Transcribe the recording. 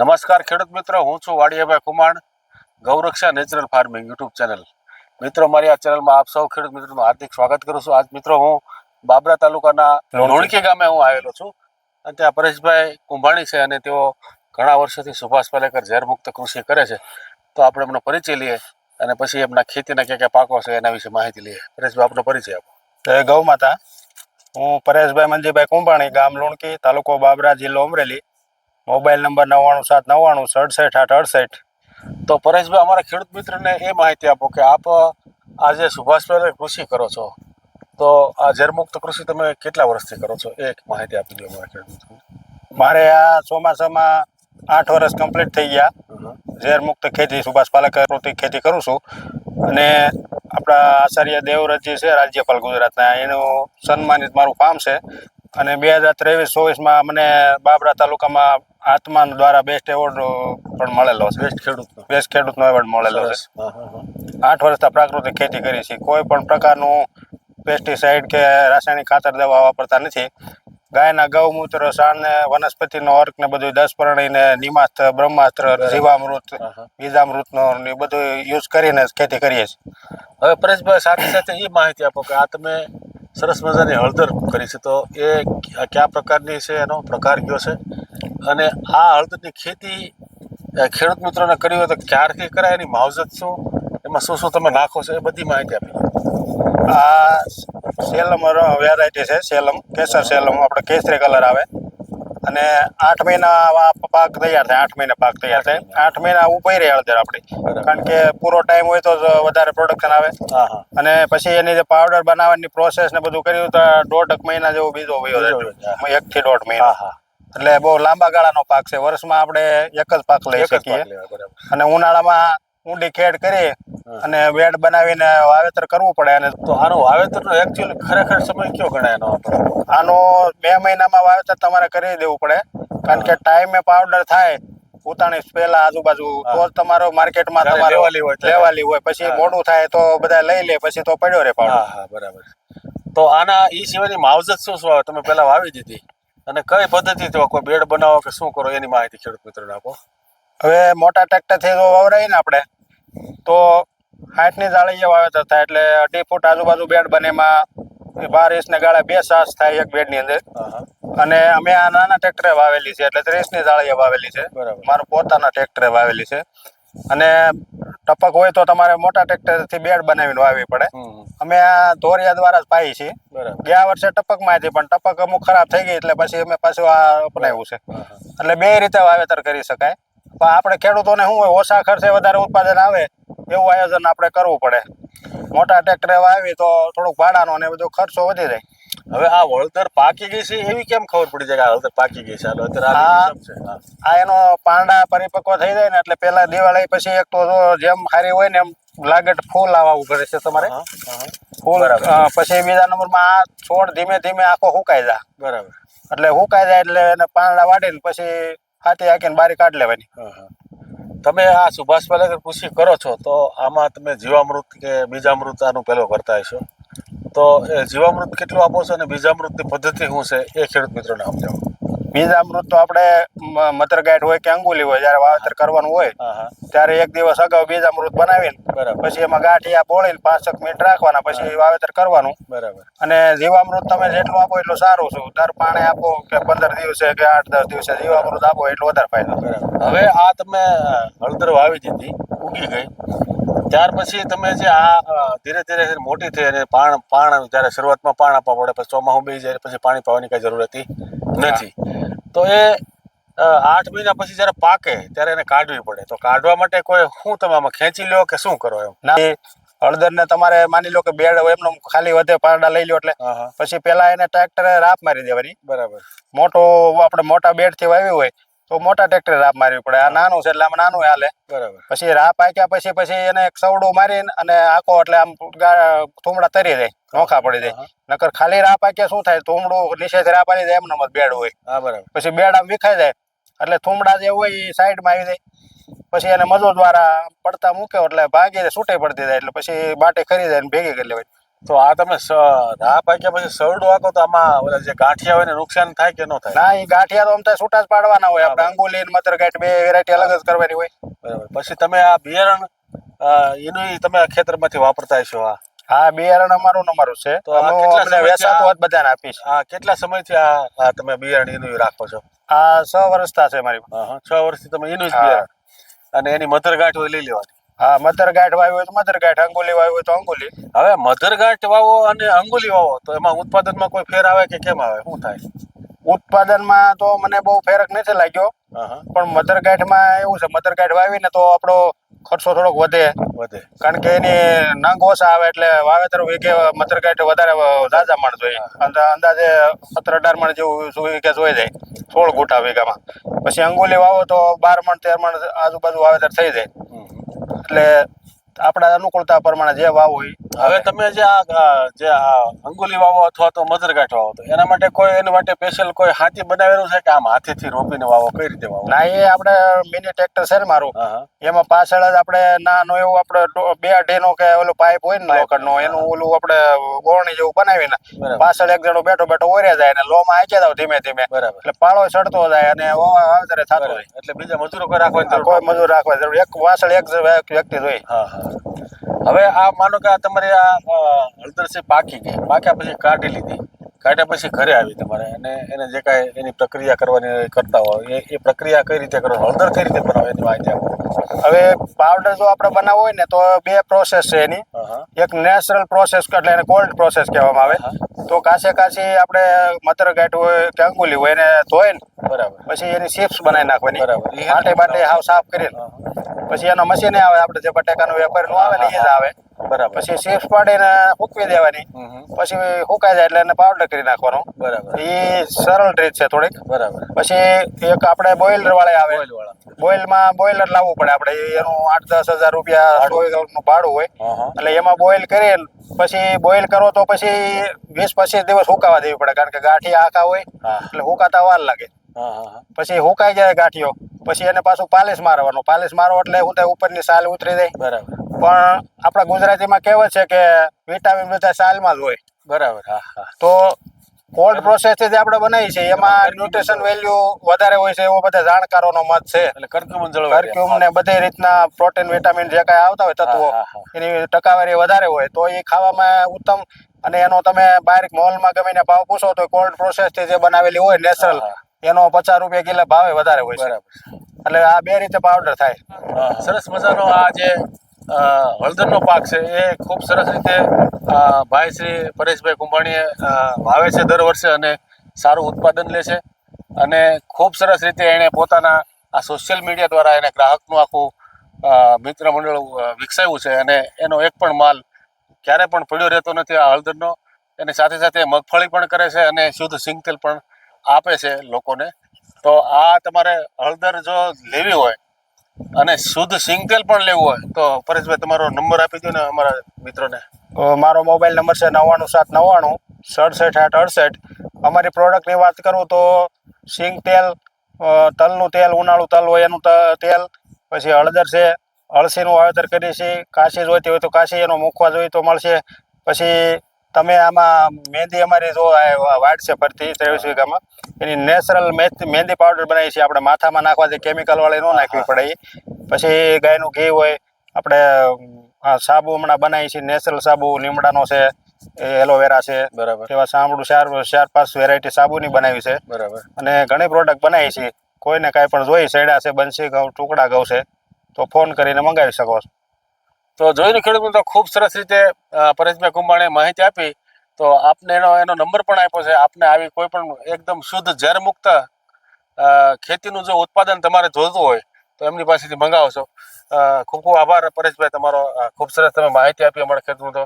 નમસ્કાર ખેડૂત મિત્રો હું છું Vadiyabhai Kuman Gauraksha natural farming YouTube channel. મિત્રો મારી આ ચેનલમાં આપ સૌ ખેડૂત મિત્રોનું હાર્દિક સ્વાગત કરું છું. આજ મિત્રો હું બાબરા તાલુકાના લોણકી. ગામે હું આવેલો છું. અને ત્યાં પરેશભાઈ કુંભાણી છે અને તેઓ ઘણા વર્ષોથી સુભાષ પાલેકર ઝેરમુક્ત કૃષિ કરે છે. તો આપણે એમનો પરિચય લઈએ અને પછી એમના ખેતીના ક્યાં ક્યાં પાકો છે એના વિશે માહિતી લઈએ. પરેશભાઈ આપનો પરિચય આપો. જય ગૌ માતા. હું પરેશભાઈ મંજીભાઈ કુંભાણી ગામ લુણકી તાલુકો બાબરા જિલ્લો અમરેલી. મોબાઈલ નંબર નવ્વાણું સાત નવ્વાણું સડસઠ આઠ અડસઠ. તો પરેશભાઈ અમારા ખેડૂત મિત્રને એ માહિતી આપો કે આપ આજે સુભાષભાઈ કૃષિ કરો છો તો આ ઝેરમુક્ત કૃષિ તમે કેટલા વર્ષથી કરો છો? એ એક માહિતી આપી દો અમારા ખેડૂત મિત્રોને. મારે આ ચોમાસામાં આઠ વર્ષ કમ્પ્લીટ થઈ ગયા. ઝેરમુક્ત ખેતી સુભાષ પાલક ખેતી કરું છું. અને આપણા આચાર્ય દેવવ્રતજી છે રાજ્યપાલ ગુજરાતના એનું સન્માનિત મારું ફાર્મ છે. અને બે હજાર ત્રેવીસ ચોવીસમાં મને બાબરા તાલુકામાં આત્માન દ્વારા બેસ્ટ એવોર્ડ પણ મળેલો છે. બેસ્ટ ખેડૂતનો. બેસ્ટ ખેડૂતનો એવોર્ડ મળેલો છે. આઠ વર્ષથી પ્રાકૃતિક ખેતી કરી છે. કોઈ પણ પ્રકારનું પેસ્ટિસાઇડ કે રાસાયણિક ખાતર દવા વાપરતા નથી. ગાયના ગૌમૂત્ર સાણને વનસ્પતિનો અર્ક ને બધું દસ પરણીને નિમાસ્ત્ર બ્રહ્માસ્ત્ર જીવામૃત. બીજામૃતનો ને એ બધું યુઝ કરીને ખેતી કરીએ છીએ. હવે પરેશભાઈ સાથે સાથે એ માહિતી આપો કે આ તમે સરસ મજાની હળદર કરી છે. તો એ કયા પ્રકારની છે એનો પ્રકાર કયો છે? અને આ હળદરની ખેતી ખેડૂત મિત્રોને કરી હોય તો ક્યારથી કરાય, એની માવજત શું? એમાં શું શું તમે નાખો છો? એ બધી માહિતી આપી આ સેલમ વેરાયટી છે સેલમ, કેસર સેલમ, આપણે કેસરી કલર આવે. અને આઠ મહિના પાક તૈયાર થાય આઠ મહિના પાક તૈયાર થાય. આઠ મહિના ઉપાય રહે હળદર આપણી. કારણ કે પૂરો ટાઈમ હોય તો વધારે પ્રોડક્શન આવે. અને પછી એની જે પાવડર બનાવવાની પ્રોસેસ ને બધું કર્યું તો દોઢ મહિના જેવો બીજો વયો એક થી દોઢ મહિના. એટલે બહુ લાંબા ગાળાનો પાક છે. વર્ષમાં આપણે એક જ પાક લઈ શકીએ. અને ઉનાળામાં ઊંડી ખેડ કરી અને બેડ બનાવીને વાવેતર કરવું પડે અને તો આનું વાવેતરનો એકચ્યુઅલી ખરેખર સમય કયો ગણાય એનો આનો બે મહિનામાં વાવેતર તમારે કરી દેવું પડે. કારણ કે ટાઈમે પાવડર થાય ઉતાણી પહેલા આજુબાજુ. તો તમારો માર્કેટમાં તમારે લેવાલી હોય. લેવાલી હોય. પછી મોડું થાય તો બધા લઈ લે પછી તો પડ્યો રે પાવડર બરાબર. તો આના ઈ સિવાયની માવજત શું શું આવે તમે પહેલા વાવી દીધી? અને કઈ પદ્ધતિથી કોઈ બેડ બનાવો કે શું કરો? એની માહિતી ખેડૂત મિત્રોને આપો. હવે મોટા ટ્રેક્ટરથી જો વવરાઈએ ને આપણે. તો હાથની જાળીએ વાવેતર થાય એટલે અઢી ફૂટ આજુબાજુ બેડ બને એમાં બાર ઇંચને ગાળે બે સાસ થાય એક બેડની અંદર. અને અમે આ નાના ટ્રેક્ટરે વાવેલી છે એટલે ત્રીસની જાળીએ વાવેલી છે. મારું પોતાના ટ્રેક્ટરે વાવેલી છે. અને ટપક હોય તો તમારે મોટા ટ્રેક્ટરથી બેડ બનાવીને વાવવી પડે. અમે આ ધોરિયા દ્વારા જ પાઈ છીએ. ગયા વર્ષે ટપકમાં હતી પણ ટપક અમુક ખરાબ થઈ ગઈ એટલે પછી અમે પાછું આ અપનાવ્યું છે. એટલે બે રીતે વાવેતર કરી શકાય. પણ આપણે ખેડૂતોને શું હોય ઓછા ખર્ચે વધારે ઉત્પાદન આવે એવું આયોજન આપણે કરવું પડે. મોટા ટ્રેક્ટરે વાવી તો થોડુંક ભાડાનો ને બધો ખર્ચો વધી જાય. હવે આ વળતર પાકી ગઈ છે એવી કેમ ખબર પડી જાય કે આ હળદર પાકી ગઈ છે? આ એનો પાંડા પરિપક્વ થઈ જાય ને એટલે પેલા દિવાળી પછી એક તો જેમ સારી હોય ને એમ લાગટ ફૂલ આવવું પડે છે તમારે. ફૂલ પછી બીજા નંબરમાં આ છોડ ધીમે ધીમે આખો સુકાઈ જાય. બરાબર. એટલે સુકાઈ જાય એટલે એને પાંદડા વાટીને પછી હાથી હાકીને બારી કાઢ લેવાની. તમે આ સુભાષ પાલેકર કૃષિ કરો છો, તો આમાં તમે જીવામૃત કે બીજામૃત આનું પહેલો કરતા હશો. તો એ જીવામૃત કેટલું આપો છો અને બીજામૃતની પદ્ધતિ શું છે, એ ખેડૂત મિત્રોને સમજાવો. બીજામૃત તો આપણે મધર ગાઈડ હોય કે અંગુલી હોય જ્યારે વાવેતર કરવાનું હોય ત્યારે એક દિવસ અગાઉ બીજામૃત બનાવીને બરાબર. પછી એમાં ગાંઠિયા બોળીને પાંચક મિનિટ રાખવાના પછી વાવેતર કરવાનું. બરાબર. અને જીવામૃત તમે જેટલું આપો એટલું સારું છું. દર પાણી આપો કે પંદર દિવસે કે આઠ દસ દિવસે જીવામૃત આપો એટલું વધારે ફાયદો. હવે આ તમે હળદર વાવી દીધી ઉગી ગઈ. ત્યાર પછી તમે જે આ ધીરે ધીરે ધીરે મોટી થઈ અને પાણ પાણ જ્યારે શરૂઆતમાં પાણ આપવા પડે પછી ચોમાસું બે જાય પછી પાણી પાવાની કઈ જરૂર હતી? નથી. તો એ આઠ મહિના પછી જ્યારે પાકે ત્યારે એને કાઢવી પડે. તો કાઢવા માટે કોઈ શું તમે આમાં ખેંચી લો કે શું કરો એમ? હળદર ને તમારે માની લો કે બેડ એમનો ખાલી વધે પાંડા લઈ લો એટલે. પછી પેલા એને ટ્રેક્ટરે રાપ મારી દેવાની. બરાબર. મોટો આપણે મોટા બેડથી વાવ્યું હોય તો મોટા ટ્રેક્ટરે રાપ મારવી પડે. આ નાનું છે એટલે આમ નાનું હાલે. બરાબર. પછી રાપ પાક્યા પછી પછી એને એક સવડું મારીને અને આખો એટલે આમ થુમડા તરી જાય નોખા પડી જાય નકર ખાલી રાપ આક્યા શું થાય? થુમડું નીચેથી રાપ આવી જાય એમનો મત બેડ હોય. હા બરાબર. પછી બેડ આમ વિખાઈ જાય. એટલે થુમડા જે હોય એ સાઈડમાં આવી જાય. પછી એને મજો દ્વારા પડતા મૂક્યો એટલે ભાગી છૂટે પડતી જાય. એટલે પછી બાટે ખરી જાય ભેગી કરી લેવાય. તો આ તમે સ- પાક્યા પછી સરડો આખો તો આમાં ઓલા જે ગાંઠિયા હોય ને નુકસાન થાય કે ન થાય? ના એ ગાંઠિયા તો આમ તો છૂટા જ પાડવાના હોય. આપણે અંગુલી મતર ગાંઠ બે વેરાયટી અલગ જ કરવાની હોય. બરાબર. પછી તમે આ બિયારણ એનું તમે ખેતરમાંથી વાપરતા હશો આ? હા બિયારણ અમારું ને અમારું છે. તો કેટલા વેચાતું હોત બધાને આપીશ હા કેટલા સમયથી આ આ તમે બિયારણ એનું રાખો છો? આ છ વર્ષતા છે મારી. છ વર્ષથી તમે એનું જ બિયારણ. અને એની મધર ગાંઠ લઈ લેવાની. હા મતરગાંઠ વાવી હોય તો મતરગાંઠ અંગુલી વાવી હોય તો અંગુલી હવે મધર ગાંઠ વાવો અને અંગુલી વાવો તો એમાં ઉત્પાદનમાં કોઈ ફેર આવે કે કેમ આવે? શું થાય? ઉત્પાદનમાં તો મને બહુ ફેરક નથી લાગ્યો. પણ મતરગાંઠમાં એવું છે મતરગાંઠ વાવીને તો આપણો ખર્ચો થોડોક વધે. વધે. કારણ કે એની નંગ ઓછા આવે એટલે વાવેતર વીઘે મતરગાંઠ વધારે ઝાઝા મણ જોઈએ અંદાજે સત્તર અઢાર મણ જેવું વીઘે જોઈ જાય. સોળ ગુટા વીઘામાં. પછી અંગુલી વાવો તો બાર મણ તેર મણ આજુબાજુ વાવેતર થઈ જાય. એટલે આપણા અનુકૂળતા પ્રમાણે જે વાવ હોય હવે તમે જે આ જે આ અંગુલી વાવો અથવા તો મધર ગાંઠ વાવો તો એના માટે કોઈ એના માટે સ્પેશિયલ કોઈ હાથી બનાવેલું છે કે આમ હાથેથી રોપીને વાવો? કઈ રીતે વાવો? ના એ આપણે મિની ટ્રેક્ટર છે ને મારું. એમાં પાછળ જ આપણે નાનો એવું આપણે બે અઢીનો કે ઓલું પાઇપ હોય ને લોખંડનો એનું ઓલું આપણે ગોળણી જેવું બનાવીને પાછળ એક જણો બેઠો બેઠો ઓરે જાય અને લોમાં આંચે જાય ધીમે ધીમે. બરાબર. એટલે પાળો ચડતો જાય અને વાવેતરે થતો હોય. એટલે બીજા મજૂરો કોઈ રાખવા કોઈ મજૂર રાખવા જરૂર. એક વાસળ એક વ્યક્તિ જોઈએ હા હા. હવે આ માનો કે આ તમારે આ હળદર છે પાકી ગઈ. પાક્યા પછી કાઢી લીધી. કાઢ્યા પછી ઘરે આવી તમારે. અને એને જે કાંઈ એની પ્રક્રિયા કરવાની કરતા હોય એ એ પ્રક્રિયા કઈ રીતે કરો? હળદર કઈ રીતે બનાવો? એની માહિતી આપો હવે પાવડર જો આપણે બનાવવો હોય ને તો બે પ્રોસેસ છે એની. એક નેચરલ પ્રોસેસ એટલે એને કોલ્ડ પ્રોસેસ કહેવામાં આવે. તો કાસે કાશી આપણે મતર ગાંઠ હોય કે અંગુલી હોય એને ધોઈને બરાબર. પછી એની ચિપ્સ બનાવી નાખવાની. બરાબર. એ બાટે હાવ સાફ કરીને. પછી એનો મશીન આવે આપણે જે બટાકાનું વેપારનું આવે ને એ જ આવે. બરાબર. પછી પાડી પાડીને સૂકવી દેવાની. પછી સુકાઈ જાય એટલે એને પાવડર કરી નાખવાનો. બરાબર. એ સરળ રીત છે થોડીક. બરાબર. પછી એક આપણે બોઇલર વાળા આવે. બોઇલમાં બોઇલર લાવવું પડે આપણે. એનું આઠ દસ હજાર રૂપિયા નું ભાડું હોય. એટલે એમાં બોઇલ કરીએ પછી બોઇલ કરો તો પછી વીસ પચીસ દિવસ સુકાવા દેવી પડે. કારણ કે ગાંઠી આખા હોય એટલે સુકાતા વાર લાગે. પછી હુકાઈ જાય ગાંઠીઓ પછી એને પાછું પાલિશ મારવાનું. પાલિશ મારો એટલે શું થાય ઉપરની સાલ ઉતરી જાય બરાબર. પણ આપણા ગુજરાતીમાં કહેવત છે કે વિટામિન બધા સાલમાં જ હોય. બરાબર હા તો કોલ્ડ પ્રોસેસથી જે આપણે બનાવી છે એમાં ન્યુટ્રિશન વેલ્યુ વધારે હોય છે એવો બધા જાણકારોનો મત છે. એટલે રહે. કર્ક્યુમ ને બધી રીતના પ્રોટીન વિટામિન જે કાંઈ આવતા હોય તત્વો એની ટકાવારી વધારે હોય તો એ ખાવામાં ઉત્તમ અને એનો તમે બહાર મોલમાં ગમીને ભાવ પૂછો તો કોલ્ડ પ્રોસેસથી જે બનાવેલી હોય નેચરલ એનો પચાસ રૂપિયા કિલો ભાવે વધારે હોય છે. એટલે આ બે રીતે પાવડર થાય. સરસ મજાનો આ જે હળદરનો પાક છે એ ખૂબ સરસ રીતે ભાઈ શ્રી પરેશભાઈ કુંભાણીએ વાવે છે દર વર્ષે અને સારું ઉત્પાદન લે છે. અને ખૂબ સરસ રીતે એણે પોતાના આ સોશિયલ મીડિયા દ્વારા એને ગ્રાહકનું આખું મિત્ર મંડળ વિકસાવ્યું છે અને એનો એક પણ માલ ક્યારે પણ પડ્યો રહેતો નથી આ હળદરનો. એની સાથે સાથે મગફળી પણ કરે છે અને શુદ્ધ સિંગતેલ પણ આપે છે લોકોને, તો આ તમારે હળદર જો લેવી હોય અને શુદ્ધ સિંગતેલ પણ લેવું હોય, તો પરેશભાઈ તમારો નંબર આપી દો ને અમારા મિત્રોને. મારો મોબાઈલ નંબર છે નવ્વાણું સાત નવ્વાણું, સડસઠ આઠ અડસઠ. અમારી પ્રોડક્ટની વાત કરું તો સિંગ તેલ તલનું તેલ, ઉનાળું તલ હોય એનું તેલ, પછી હળદર છે અળસીનું વાવેતર કરીએ છીએ. કાશી જોઈતી હોય તો કાશી એનો મૂકવા જોઈએ તો મળશે. પછી તમે આમાં મહેંદી અમારી જો વાઇટ છે ફરતી ત્રેવીસ વીઘામાં એની નેચરલ મહેંદી પાવડર બનાવીએ છીએ. આપણે માથામાં નાખવાથી કેમિકલવાળી ન નાખવી પડે પછી ગાયનું ઘી હોય આપણે સાબુ હમણાં બનાવી છીએ. નેચરલ સાબુ લીમડાનો છે એ એલોવેરા છે. બરાબર. એવા સાંભળું ચાર ચાર પાંચ વેરાયટી સાબુની બનાવી છે. બરાબર. અને ઘણી પ્રોડક્ટ બનાવી છે કોઈને કાંઈ પણ જોઈ સૈડા છે બંસી ઘઉં ટુકડા ઘઉં છે તો ફોન કરીને મંગાવી શકો છો. તો જોઈને ખેડૂત મિત્રો ખૂબ સરસ રીતે પરેશભાઈ કુંભાણે માહિતી આપી. તો આપને એનો એનો નંબર પણ આપ્યો છે. આપને આવી કોઈ પણ એકદમ શુદ્ધ ઝેર મુક્ત અ, ખેતીનું જો ઉત્પાદન તમારે જોઈતું હોય તો એમની પાસેથી મંગાવો છો ખૂબ ખૂબ આભાર પરેશભાઈ તમારો ખૂબ સરસ તમે માહિતી આપી અમારા ખેડૂતો